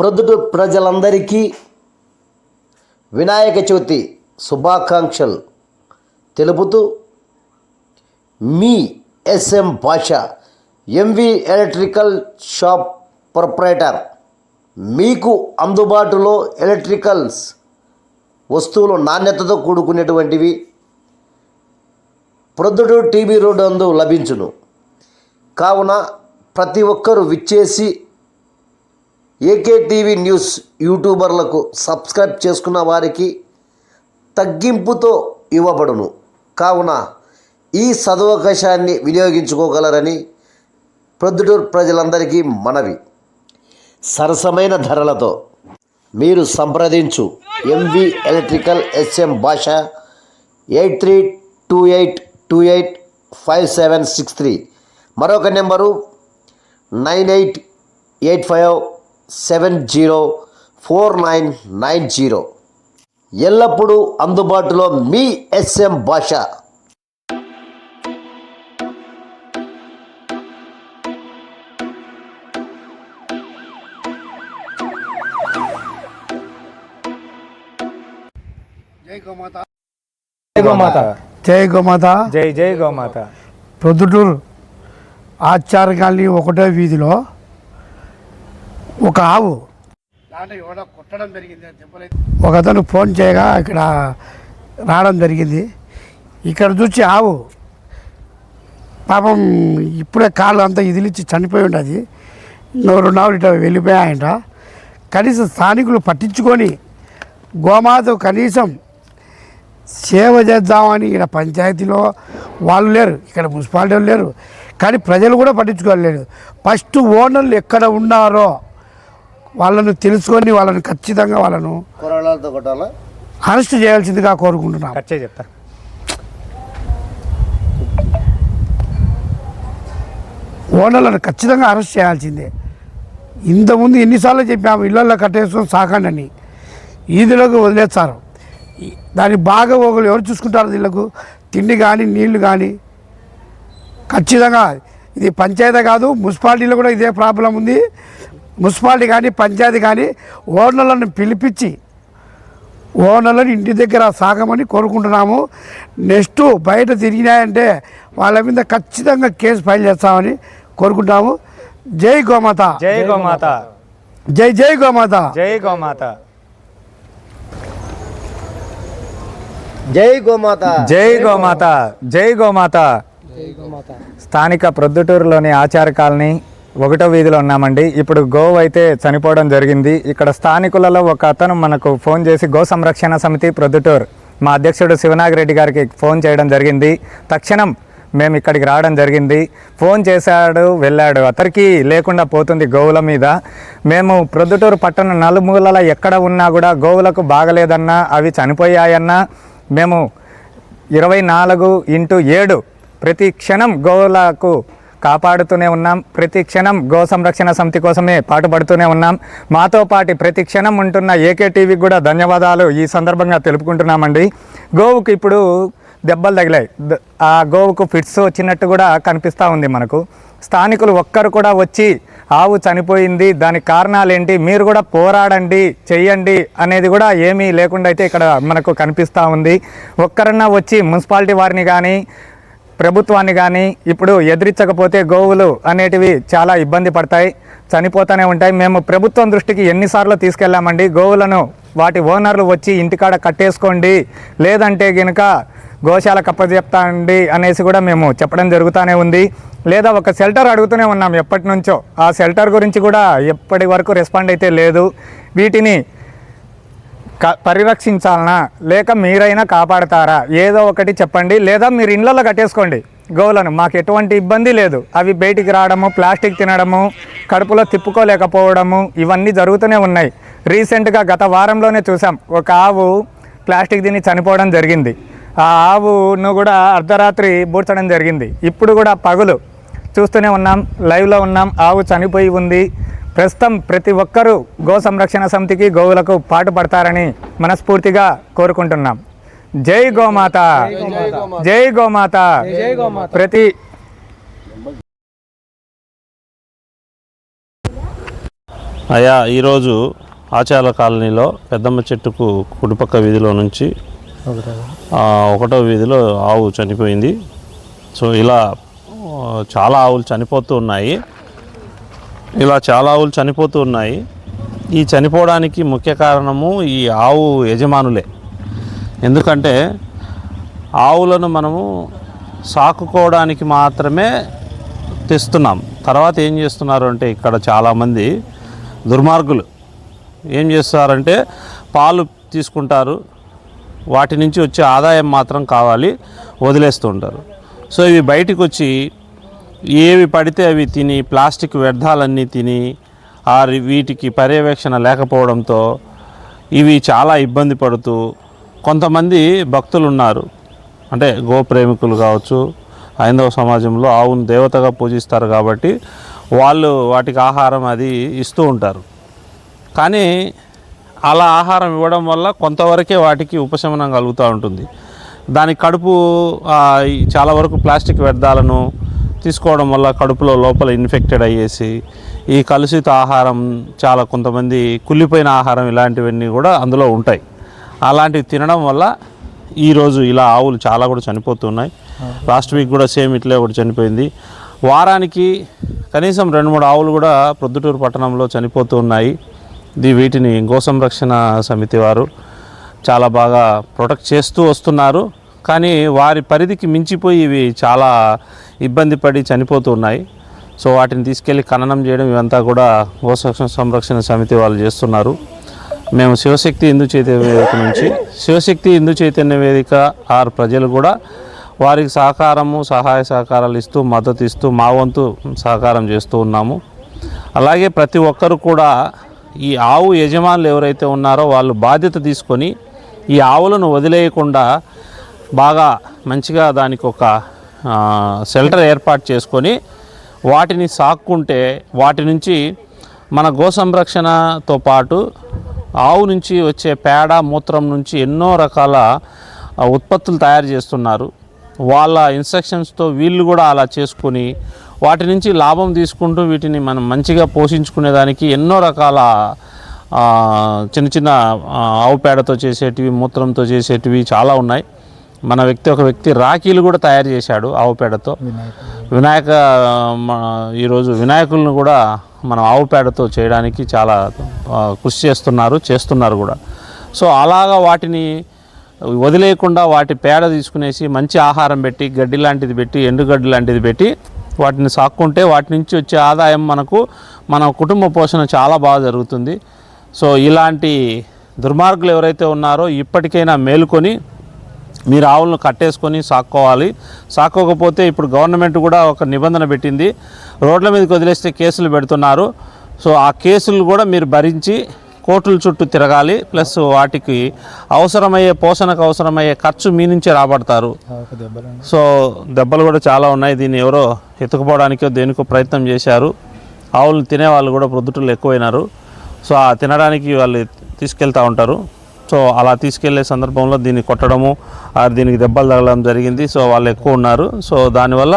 ప్రొద్దుట ప్రజలందరికీ వినాయక చవితి శుభాకాంక్షలు తెలుపుతూ మీ SM Basha MV electrical shop proprietor మీకు అందుబాటులో ఎలక్ట్రికల్స్ వస్తువులు నాణ్యతతో కూడుకునేటువంటివి ప్రొద్దుడు టీవీ రోడ్డు అందు లభించును. కావున ప్రతి ఒక్కరూ విచ్చేసి ఏకే టీవీ న్యూస్ యూట్యూబర్లకు సబ్స్క్రైబ్ చేసుకున్న వారికి తగ్గింపుతో ఇవ్వబడును. కావున ఈ సదవకాశాన్ని వినియోగించుకోగలరని ప్రొద్దుటూరు ప్రజలందరికీ మనవి. సరసమైన ధరలతో మీరు సంప్రదించు MV electrical SM Basha eight three two eight two eight five seven six three. మరొక number nine eight eight five seven zero four nine nine zero. ఎల్లప్పుడూ అందుబాటులో మీ ఎస్ఎం భాష. జై గోమాత. జై గోమాత. జై జై గోమాత. ప్రొద్దుటూరు ఆచార కాలనీ ఒకటో వీధిలో ఒక ఆవు. ఒక అతను ఫోన్ చేయగా ఇక్కడ రావడం జరిగింది. ఇక్కడ చూసి ఆవు. పాపం ఇప్పుడే కాళ్ళు అంతా ఇదిలిచ్చి చనిపోయి ఉంటుంది. ఇంకో రెండు ఆవులు ఇట్లా వెళ్ళిపోయాయంట. కనీసం స్థానికులు పట్టించుకొని గోమాత కనీసం సేవ చేద్దామని ఇక్కడ పంచాయతీలో వాళ్ళు లేరు. ఇక్కడ మున్సిపాలిటీ వాళ్ళు లేరు. కానీ ప్రజలు కూడా పట్టించుకోలేదు. ఫస్ట్ ఓనర్లు ఎక్కడ ఉన్నారో వాళ్ళను తెలుసుకొని వాళ్ళని ఖచ్చితంగా వాళ్ళను అరెస్ట్ చేయాల్సిందిగా కోరుకుంటున్నాం. చెప్తా. ఓనర్లను ఖచ్చితంగా అరెస్ట్ చేయాల్సిందే. ఇంతకుముందు ఎన్నిసార్లు చెప్పాము ఇళ్ళల్లో కట్టేసుకొని సాకండి అని ఈదులోకి వదిలేస్తారు. దాన్ని బాగా ఒకరు ఎవరు చూసుకుంటారు వీళ్ళకు తిండి కానీ నీళ్ళు కానీ ఖచ్చితంగా ఇది పంచాయతీ కాదు మున్సిపాలిటీలో కూడా ఇదే ప్రాబ్లం ఉంది. మున్సిపాలిటీ కానీ పంచాయతీ కానీ ఓనర్లను పిలిపించి ఓనర్లను ఇంటి దగ్గర సాగమని కోరుకుంటున్నాము. నెక్స్ట్ బయట తిరిగినాయంటే వాళ్ళ మీద ఖచ్చితంగా కేసు ఫైల్ చేస్తామని కోరుకుంటాము జై గోమాత. జై గోమాత. జై జై గోమాత. జై గోమాత. జై గోమాత. జై గోమాత. జై గోమాత. స్థానిక ప్రొద్దుటూరులోని ఆచార కాలనీ ఒకటో వీధిలో ఉన్నామండి. ఇప్పుడు గోవు అయితే చనిపోవడం జరిగింది. ఇక్కడ స్థానికులలో ఒక అతను మనకు ఫోన్ చేసి గో సంరక్షణ సమితి ప్రొద్దుటూర్ మా అధ్యక్షుడు శివనాగిరెడ్డి గారికి ఫోన్ చేయడం జరిగింది. తక్షణం మేము ఇక్కడికి రావడం జరిగింది. ఫోన్ చేశాడు వెళ్ళాడు. అతనికి లేకుండా పోతుంది గోవుల మీద. మేము ప్రొద్దుటూరు పట్టణ నలుమూలల ఎక్కడ ఉన్నా కూడా గోవులకు బాగలేదన్నా అవి చనిపోయాయన్నా మేము ఇరవై నాలుగు ఇంటూ ఏడు ప్రతి క్షణం గోవులకు కాపాడుతూనే ఉన్నాం. ప్రతి క్షణం గో సంరక్షణ సమితి కోసమే పాటుపడుతూనే ఉన్నాం. మాతో పాటు ప్రతి క్షణం ఉంటున్న ఏకే టీవీకి కూడా ధన్యవాదాలు ఈ సందర్భంగా తెలుపుకుంటున్నామండి. గోవుకు ఇప్పుడు దెబ్బలు తగిలాయి. ద- ఆ గోవుకు ఫిట్స్ వచ్చినట్టు కూడా కనిపిస్తూ ఉంది మనకు. స్థానికులు ఒక్కరు కూడా వచ్చి ఆవు చనిపోయింది. దానికి కారణాలు ఏంటి మీరు కూడా పోరాడండి చెయ్యండి అనేది కూడా ఏమీ లేకుండా అయితే ఇక్కడ మనకు కనిపిస్తూ ఉంది. ఒక్కరన్నా వచ్చి మున్సిపాలిటీ వారిని కానీ ప్రభుత్వాన్ని కానీ ఇప్పుడు ఎదిరించకపోతే గోవులు అనేటివి చాలా ఇబ్బంది పడతాయి చనిపోతూనే ఉంటాయి. మేము ప్రభుత్వం దృష్టికి ఎన్నిసార్లు తీసుకెళ్ళామండి. గోవులను వాటి ఓనర్లు వచ్చి ఇంటికాడ కట్టేసుకోండి. లేదంటే గనుక గోశాల కప్పచెప్తాండి అనేసి కూడా మేము చెప్పడం జరుగుతూనే ఉంది. లేదా ఒక షెల్టర్ అడుగుతూనే ఉన్నాం ఎప్పటి నుంచో. ఆ షెల్టర్ గురించి కూడా ఎప్పటి వరకు రెస్పాండ్ అయితే లేదు. వీటిని పరిరక్షించాలనా? లేక మీరైనా కాపాడతారా? ఏదో ఒకటి చెప్పండి. లేదా మీరు ఇండ్లలో కట్టేసుకోండి. గోవులను. మాకు ఎటువంటి ఇబ్బంది లేదు. అవి బయటికి రావడము ప్లాస్టిక్ తినడము కడుపులో తిప్పుకోలేకపోవడము ఇవన్నీ జరుగుతూనే ఉన్నాయి. రీసెంట్గా గత వారంలోనే చూసాం ఒక ఆవు ప్లాస్టిక్ తిని చనిపోవడం జరిగింది. ఆ ఆవును కూడా అర్ధరాత్రి బూడ్చడం జరిగింది. ఇప్పుడు కూడా పగులు. చూస్తూనే ఉన్నాం. లైవ్లో ఉన్నాం. ఆవు చనిపోయి ఉంది. ప్రస్తుతం ప్రతి ఒక్కరూ గో సంరక్షణ సమితికి గోవులకు పాటు పడతారని మనస్ఫూర్తిగా కోరుకుంటున్నాం. జై గోమాత. జై గోమాత. ప్రతి అయ్యా ఈరోజు ఆచార కాలనీలో పెద్దమ్మ చెట్టుకు కుడిపక్క వీధిలో నుంచి ఒకటో వీధిలో ఆవు చనిపోయింది. సో ఇలా చాలా ఆవులు చనిపోతూ ఉన్నాయి. ఇలా చాలా ఆవులు చనిపోతూ ఉన్నాయి. ఈ చనిపోవడానికి ముఖ్య కారణము ఈ ఆవు యజమానులే. ఎందుకంటే ఆవులను మనము సాకుకోవడానికి మాత్రమే తెస్తున్నాం. తర్వాత ఏం చేస్తున్నారు అంటే ఇక్కడ చాలామంది దుర్మార్గులు. ఏం చేస్తారంటే పాలు తీసుకుంటారు. వాటి నుంచి వచ్చే ఆదాయం మాత్రం కావాలి వదిలేస్తూ ఉంటారు. సో ఇవి బయటకు వచ్చి ఏవి పడితే అవి తిని ప్లాస్టిక్ వ్యర్థాలన్నీ తిని ఆ వీటికి పర్యవేక్షణ లేకపోవడంతో ఇవి చాలా ఇబ్బంది పడుతూ కొంతమంది భక్తులు ఉన్నారు అంటే గోప్రేమికులు కావచ్చు హైందవ సమాజంలో ఆవును దేవతగా పూజిస్తారు కాబట్టి వాళ్ళు వాటికి ఆహారం అది ఇస్తూ ఉంటారు. కానీ అలా ఆహారం ఇవ్వడం వల్ల కొంతవరకే వాటికి ఉపశమనం కలుగుతూ ఉంటుంది. దాని కడుపు చాలా వరకు ప్లాస్టిక్ వ్యర్థాలను తీసుకోవడం వల్ల కడుపులో లోపల ఇన్ఫెక్టెడ్ అయ్యేసి ఈ కలుషిత ఆహారం చాలా కొంతమంది కుళ్ళిపోయిన ఆహారం ఇలాంటివన్నీ కూడా అందులో ఉంటాయి. అలాంటివి తినడం వల్ల ఈరోజు ఇలా ఆవులు చాలా కూడా చనిపోతున్నాయి. లాస్ట్ వీక్ కూడా సేమ్ ఇట్లే ఒకటి చనిపోయింది. వారానికి కనీసం రెండు మూడు ఆవులు కూడా ప్రొద్దుటూరు పట్టణంలో చనిపోతూ ఉన్నాయి ఇది వీటిని గో సంరక్షణ సమితి వారు చాలా బాగా ప్రొటెక్ట్ చేస్తూ వస్తున్నారు. కానీ వారి పరిధికి మించిపోయి ఇవి చాలా ఇబ్బంది పడి చనిపోతూ ఉన్నాయి. సో వాటిని తీసుకెళ్ళి ఖననం చేయడం ఇవంతా కూడా గో సంరక్షణ సంరక్షణ సమితి వాళ్ళు చేస్తున్నారు. మేము శివశక్తి హిందూ చైతన్య వేదిక నుంచి శివశక్తి హిందూ చైతన్య వేదిక ఆర్ ప్రజలు కూడా వారికి సహకారము సహాయ సహకారాలు ఇస్తూ మద్దతు ఇస్తూ మా వంతు సహకారం చేస్తూ ఉన్నాము. అలాగే ప్రతి ఒక్కరు కూడా ఈ ఆవు యజమానులు ఎవరైతే ఉన్నారో వాళ్ళు బాధ్యత తీసుకొని ఈ ఆవులను వదిలేయకుండా బాగా మంచిగా దానికి ఒక షెల్టర్ ఏర్పాటు చేసుకొని వాటిని సాక్కుంటే వాటి నుంచి మన గో సంరక్షణతో పాటు ఆవు నుంచి వచ్చే పేడ మూత్రం నుంచి ఎన్నో రకాల ఉత్పత్తులు తయారు చేస్తున్నారు. వాళ్ళ ఇన్స్ట్రక్షన్స్తో వీళ్ళు కూడా అలా చేసుకొని వాటి నుంచి లాభం తీసుకుంటూ వీటిని మనం మంచిగా పోషించుకునేదానికి ఎన్నో రకాల చిన్న చిన్న ఆవు పేడతో చేసేటివి మూత్రంతో చేసేటివి చాలా ఉన్నాయి. మన వ్యక్తి ఒక వ్యక్తి రాఖీలు కూడా తయారు చేశాడు ఆవు పేడతో వినాయక ఈరోజు వినాయకులను కూడా మనం ఆవు పేడతో చేయడానికి చాలా కృషి చేస్తున్నారు చేస్తున్నారు కూడా. సో అలాగా వాటిని వదిలేయకుండా వాటి పేడ తీసుకునేసి మంచి ఆహారం పెట్టి గడ్డి లాంటిది పెట్టి ఎండుగడ్డి లాంటిది పెట్టి వాటిని సాక్కుంటే వాటి నుంచి వచ్చే ఆదాయం మనకు మన కుటుంబ పోషణ చాలా బాగా జరుగుతుంది. సో ఇలాంటి దుర్మార్గులు ఎవరైతే ఉన్నారో ఇప్పటికైనా మేలుకొని మీరు ఆవులను కట్టేసుకొని సాక్కోవాలి. సాక్కోకపోతే ఇప్పుడు గవర్నమెంట్ కూడా ఒక నిబంధన పెట్టింది. రోడ్ల మీదకి వదిలేస్తే కేసులు పెడుతున్నారు. సో ఆ కేసులు కూడా మీరు భరించి కోర్టుల చుట్టూ తిరగాలి. ప్లస్ వాటికి అవసరమయ్యే పోషణకు అవసరమయ్యే ఖర్చు మీ నుంచే రాబడతారు. సో దెబ్బలు కూడా చాలా ఉన్నాయి. దీన్ని ఎవరో ఎత్తుకుపోవడానికో దేనికో ప్రయత్నం చేశారు. ఆవులను తినేవాళ్ళు కూడా ప్రొద్దుటలు ఎక్కువైనారు. సో ఆ తినడానికి వాళ్ళు తీసుకెళ్తూ ఉంటారు. సో అలా తీసుకెళ్ళే సందర్భంలో దీన్ని కొట్టడము దీనికి దెబ్బలు తగలడం జరిగింది. సో వాళ్ళు ఎక్కువ ఉన్నారు. సో దానివల్ల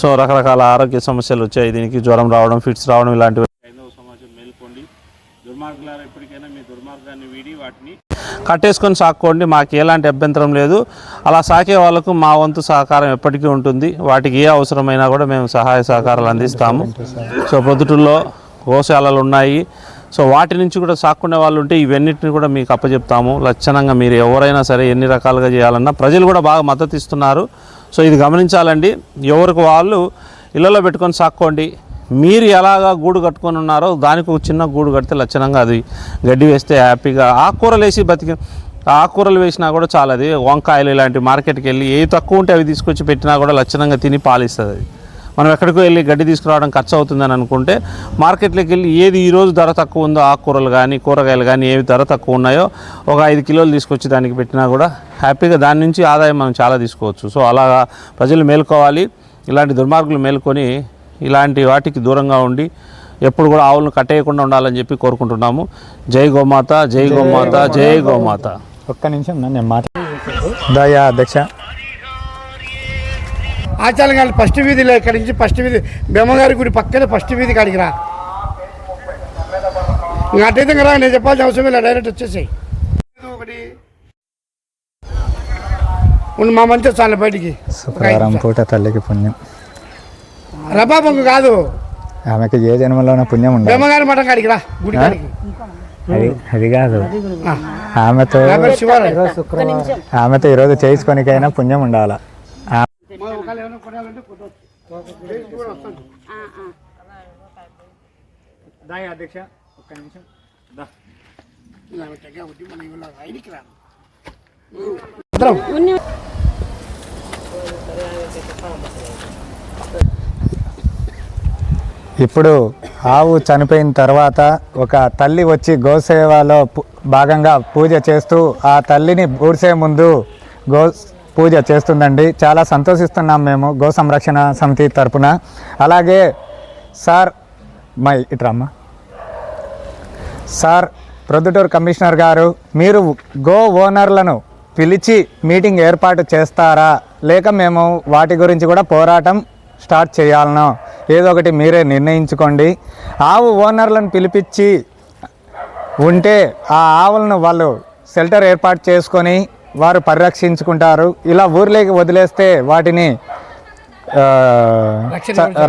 సో రకరకాల ఆరోగ్య సమస్యలు వచ్చాయి. దీనికి జ్వరం రావడం ఫిట్స్ రావడం ఇలాంటివి. హైందవ సమాజం మేల్కోండి. దుర్మార్గులారా ఎప్పటికైనా మీ దుర్మార్గాన్ని వీడి వాటిని కట్టేసుకొని సాక్కోండి. మాకు ఎలాంటి అభ్యంతరం లేదు. అలా సాకే వాళ్ళకు మా వంతు సహకారం ఎప్పటికీ ఉంటుంది. వాటికి ఏ అవసరమైనా కూడా మేము సహాయ సహకారాలు అందిస్తాము. సో ప్రొద్దుటూరులో గోశాలలు ఉన్నాయి. సో వాటి నుంచి కూడా సాక్కునే వాళ్ళు ఉంటే ఇవన్నిటిని కూడా మీకు అప్పచెప్తాము లక్షణంగా మీరు ఎవరైనా సరే ఎన్ని రకాలుగా చేయాలన్నా ప్రజలు కూడా బాగా మద్దతు ఇస్తున్నారు. సో ఇది గమనించాలండి. ఎవరికి వాళ్ళు ఇళ్ళలో పెట్టుకొని సాక్కోండి. మీరు ఎలాగా గూడు కట్టుకొని ఉన్నారో దానికి ఒక చిన్న గూడు కడితే లక్షణంగా అది గడ్డి వేస్తే హ్యాపీగా ఆకుకూరలు వేసి బతికి ఆకుకూరలు వేసినా కూడా చాలా అది వంకాయలు ఇలాంటి మార్కెట్కి వెళ్ళి ఏ తక్కువ ఉంటే అవి తీసుకొచ్చి పెట్టినా కూడా లక్షణంగా తిని పాలిస్తుంది అది. మనం ఎక్కడికో వెళ్ళి గడ్డి తీసుకురావడం ఖర్చు అవుతుందని అనుకుంటే మార్కెట్లోకి వెళ్ళి ఏది ఈ రోజు ధర తక్కువ ఉందో ఆకుకూరలు కానీ కూరగాయలు కానీ ఏవి ధర తక్కువ ఉన్నాయో ఒక ఐదు కిలోలు తీసుకొచ్చి దానికి పెట్టినా కూడా హ్యాపీగా దాని నుంచి ఆదాయం మనం చాలా తీసుకోవచ్చు. సో అలాగా ప్రజలు మేల్కోవాలి. ఇలాంటి దుర్మార్గులు మేల్కొని ఇలాంటి వాటికి దూరంగా ఉండి ఎప్పుడు కూడా ఆవులను కట్టేయకుండా ఉండాలని చెప్పి కోరుకుంటున్నాము. జై గోమాత జై గోమాత జై గోమాత. ఒక్క నిమిషం నా నేను మాట్లా దయా అధ్యక్ష ఆచారం కానీ ఫస్ట్ వీధిలో ఇక్కడి నుంచి ఫస్ట్ వీధి బెమ్మగారి గుడి పక్కనే ఫస్ట్ వీధి కాడికి రా. ఇంకా ఇంకా రా, నేను చెప్పాల్సిన అవసరం లేదు డైరెక్ట్ వచ్చేసాయి. ఒకటి. మా మంచి చాలు బయటికి. శుక్రవారం పూట తల్లికి పుణ్యం. రబాబంకు కాదు. ఆమెకి ఏ జన్మలోన పుణ్యం ఉండదు. బ్రహ్మగారి మఠం కాడికి రా గుడి కాడికి. అది అది కాదు. ఆమెతో ఆమెతో ఈరోజు చేసుకొనికైనా పుణ్యం ఉండాల? ఇప్పుడు ఆవు చనిపోయిన తర్వాత ఒక తల్లి వచ్చి గోసేవలో భాగంగా పూజ చేస్తూ ఆ తల్లిని పూడ్చే ముందు గో పూజ చేస్తుందండి. చాలా సంతోషిస్తున్నాం మేము. గో సంరక్షణ సమితి తరపున. అలాగే సార్ మై ఇట్రామ్మ సార్ ప్రొద్దుటూరు కమిషనర్ గారు మీరు గో ఓనర్లను పిలిచి మీటింగ్ ఏర్పాటు చేస్తారా? లేక మేము వాటి గురించి కూడా పోరాటం స్టార్ట్ చేయాలనో? ఏదో ఒకటి మీరే నిర్ణయించుకోండి. ఆవు ఓనర్లను పిలిపించి ఉంటే ఆ ఆవులను వాళ్ళు షెల్టర్ ఏర్పాటు చేసుకొని వారు పరిరక్షించుకుంటారు. ఇలా ఊర్లోకి వదిలేస్తే వాటిని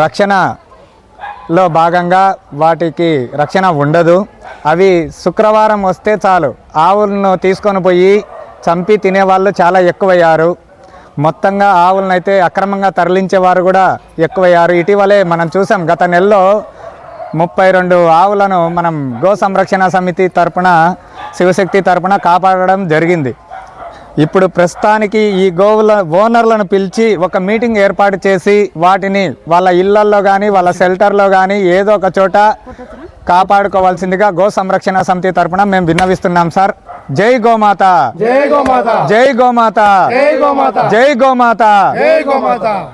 రక్షణలో భాగంగా వాటికి రక్షణ ఉండదు. అవి శుక్రవారం వస్తే చాలు. ఆవులను తీసుకొని పోయి చంపి తినేవాళ్ళు చాలా ఎక్కువయ్యారు. మొత్తంగా ఆవులను అయితే అక్రమంగా తరలించేవారు కూడా ఎక్కువయ్యారు. ఇటీవలే మనం చూసాం గత నెలలో ముప్పై రెండు ఆవులను మనం గో సంరక్షణ సమితి తరపున శివశక్తి తరపున కాపాడడం జరిగింది. ఇప్పుడు ప్రస్తుతానికి ఈ గోవుల ఓనర్లను పిలిచి ఒక మీటింగ్ ఏర్పాటు చేసి వాటిని వాళ్ళ ఇళ్ళల్లో కానీ వాళ్ళ షెల్టర్లో కానీ ఏదో ఒక చోట కాపాడుకోవాల్సిందిగా గో సంరక్షణ సమితి తరపున మేము విన్నవిస్తున్నాం సార్. జై గోమాత. జై గోమాత. జై గోమాత. జై గోమాత. జై గోమాత. జై గోమాత.